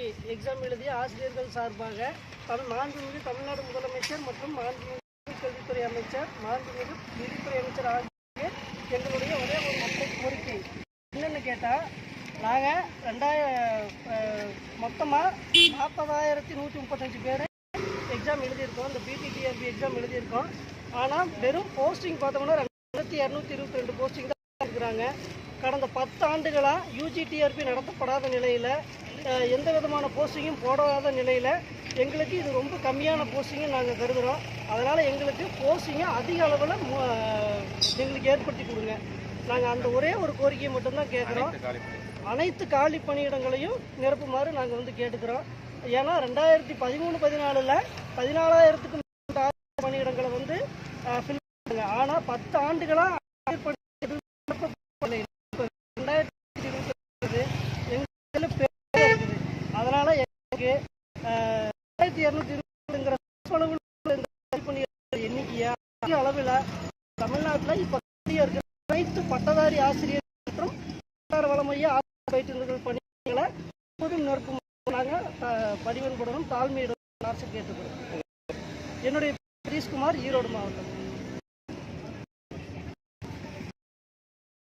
கல்வி எக்ஸாம் எழுதிய ஆசிரியர்கள் சார்பாக தமிழ் மாண்புமிகு தமிழ்நாடு முதலமைச்சர் மற்றும் மாண்புமிகு கல்வித்துறை அமைச்சர் மாண்புமிகு நிதித்துறை அமைச்சர் ஆகிய எங்களுடைய ஒரே ஒரு மற்ற கோரிக்கை. என்னென்னு கேட்டால் நாங்கள் ரெண்டாயிரம் மொத்தமாக நாற்பதாயிரத்தி நூற்றி முப்பத்தஞ்சு பேர் எக்ஸாம் எழுதியிருக்கோம். இந்த பிடிடிஆர்பி எக்ஸாம் எழுதியிருக்கோம். ஆனால் வெறும் போஸ்டிங் பார்த்தோம்னா ரெண்டாயிரத்தி இரநூத்தி இருபத்தி ரெண்டு போஸ்டிங் தான் இருக்கிறாங்க கடந்த பத்து ஆண்டுகளாக யூஜிடிஆர்பி நடத்தப்படாத நிலையில் எந்த விதமான போஸ்டிங்கும் போடாத நிலையில் எங்களுக்கு இது ரொம்ப கம்மியான போஸ்டிங்கை நாங்கள் கருதுகிறோம் அதனால் எங்களுக்கு போஸ்டிங்கை அதிக அளவில் எங்களுக்கு ஏற்படுத்தி கொடுங்க. நாங்கள் அந்த ஒரே ஒரு கோரிக்கையை மட்டும்தான் கேட்குறோம். அனைத்து காலி பணியிடங்களையும் நிரப்புமாறு நாங்கள் வந்து கேட்டுக்கிறோம். ஏன்னா ரெண்டாயிரத்தி பதிமூணு பதினாலில் பதினாலாயிரத்துக்கும் பணியிடங்களை வந்து ஃபில் ஆனால் பத்து ஆண்டுகளாக ஆசிரியர் பணி எதுவும் நிரப்பப்படலை. இப்ப ரெண்டாயிரத்தி இருபத்தி எங்களுக்கு பெரிய இருக்குது அதனால் ஆயிரத்தி ஆஹ், இரநூத்தி இருபதுங்கிற அளவில் அதிக அளவில் தமிழ்நாட்டில் இப்போ இருக்கிற அனைத்து பட்டதாரி ஆசிரியர் மற்றும் சுகாதார வளமைய ஆசிரியர் பயிற்றுநர்கள் பணிகளை பொது நிற்கும் நாங்கள் பணிவன்புடனும் தாழ்மையிடம் அரசு கேட்டுக்கிறோம் என்னுடைய சதீஷ்குமார் ஈரோடு மாவட்டம்.